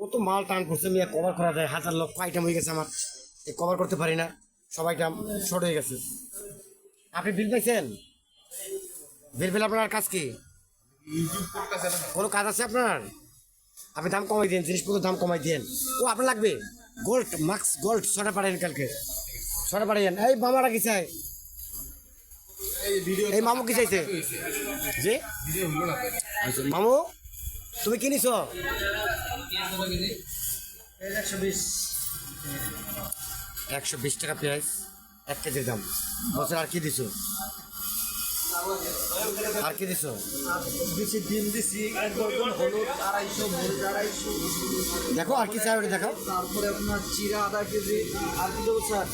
কত মাল টান করছে মিয়া কভার করা যায়। হাজার লক্ষ আইটেম হয়ে গেছে আমার। এই কভার করতে পারি না। সবাই শর্ট হয়ে গেছে। আপনি বিল পাইছেন? বিল পেলে আপনার কাজ কি? কোনো কাজ আছে আপনার? আপনি দাম কমাই দিন জিনিসপত্রের দাম কমাই দিন ও আপনার লাগবে? গোল্ড মাস্ক গোল্ড ছটা পাঠাইন কালকে। ছটা পাঠাইন এই মামারা কি চাই এই মামু কি চাইছে? আচ্ছা, মামু তুমি কি নিছ একশো বিশ টাকা পেঁয়াজ, এক কেজির দাম। বছর আর কি দিছো? আর কি দিছো? দিছি ডিম দিছি হলুদ আড়াইশো আড়াইশো দেখো আর কি চাই ওটা দেখাও। তারপরে আপনার চিরা আধা কেজি, আর কি দেবো স্যার?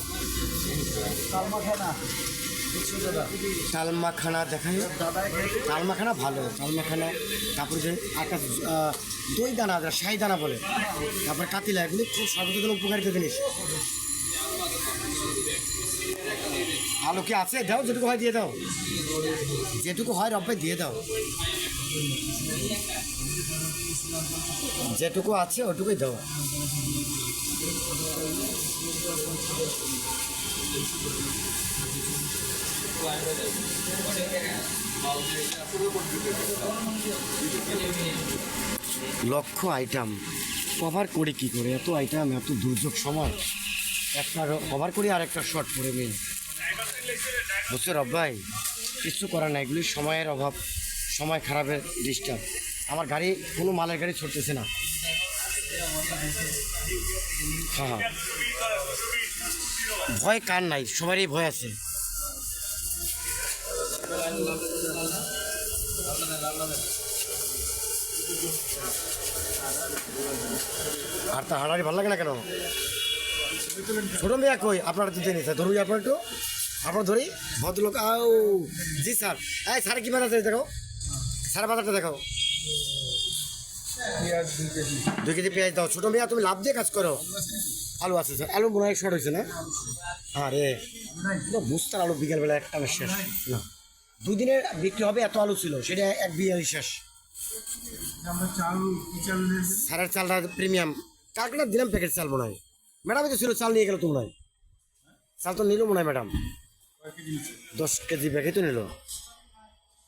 খানা দুশো টাকা তাল দেখাই। দাদা খেয়েছে তাল মাখানা ভালো, তালমাখানা, তারপরে যে একটা দই দানা শাহি দানা বলে। তারপরে কাতিলা, এগুলি খুব সর্বপ্রথম উপকারিত জিনিস। আলু কি আছে? দাও, যেটুকু হয় দিয়ে দাও। যেটুকু হয় রব্বে দিয়ে দাও। যেটুকু আছে, ওটুকুই দাও। লক্ষ আইটেম কভার করি কি করে? এত আইটেম এত দুর্যোগ সময়। একটা কভার করি আর একটা শর্ট পরে নিয়ে বুঝছ রব্বাই কিছু করার নাই, এগুলি সময়ের অভাব, সময় খারাপের ডিস্টার্ব আমার গাড়ি, কোনো মালের গাড়ি ছড়তেছে না। হ্যাঁ ভয় কার নাই? সবারই ভয় আছে। আর তা হাঁটারি ভালো লাগে না কেন? ছোট মেয়া কই? আপনারা তো জেনে স্যার ধরুন আপনার একটু। আপনার ধরি। ভদ্রলোক। আও। জি, স্যার। এই, স্যার, কি বাজার দেখো। স্যার, বাজারটা দেখাও। দুই কেজি পেঁয়াজ দাও। ছোট মেয়া, তুমি লাভ দিয়ে কাজ করো। আলু আছে, স্যার। আলু মনে হয় শর্ট হয়েছে না? আরে। বুঝতার আলু বিকেলবেলা একটা শেষ। না। দুদিনের বিক্রি হবে, এত আলু ছিল। সেটা এক বিয়ালি শেষ। সারের চালটা প্রিমিয়াম কালকে দিলাম প্যাকেট চাল মনে হয়। ম্যাডামই তো ছিল, চাল নিয়ে গেল তো মনে হয় চাল তো নিল মনে হয় ম্যাডাম। দশ কেজি ব্যাগে তো নিল।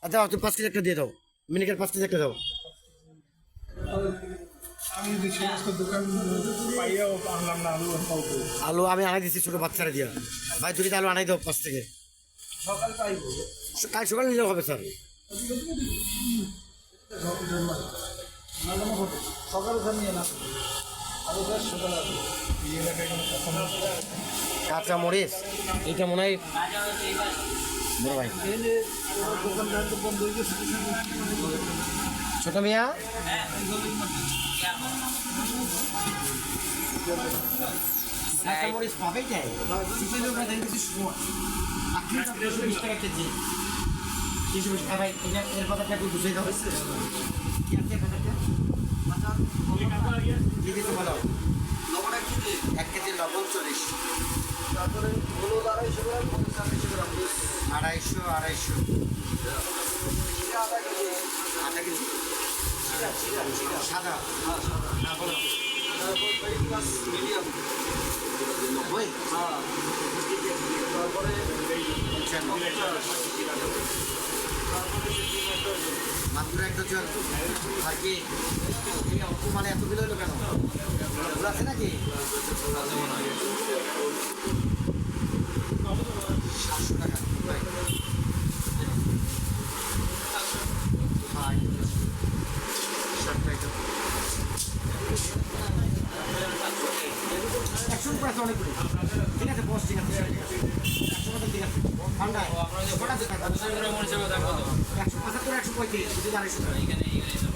আচ্ছা তুমি পাঁচ কেজি একটা দিয়ে দাও। মিনিকের পাঁচ কেজি একটা দাও। আলু আমি আনাই দিচ্ছি ছোটো বাচ্চারা দিয়া। ভাই, দুটি আলু আনাই দাও পাঁচ থেকে। সকাল কাল সকালে নিলেও হবে স্যার। কাঁচা মরিচ এটা মনে হয় ভাই। ছোট মিয়া? কাঁচা মরিচ পাবেই যায় কিছু ভাই এটা এর কথাটা? একটু বুঝিয়ে দাও এক কেজি লবণ চল্লিশ। তারপরে আড়াইশো গ্রাম আড়াইশো গ্রাম আড়াইশো আড়াইশো। আধা কেজি আধা কেজি। সাদা। হ্যাঁ তারপর মিডিয়াম নব্বই? হ্যাঁ। তারপরে মাত্র এক ডজন আর কি? অল্প মানে এত বিল হলো কেন? আছে নাকি? সাতশো টাকা। টাকা। একশো আছে অনেকগুলো। ঠিক আছে, বস, ঠিক আছে। একশো টাকা ঠান্ডায়? একশো পঁচাত্তর একশো পঁয়ত্রিশ দুটো আড়াইশো টাকা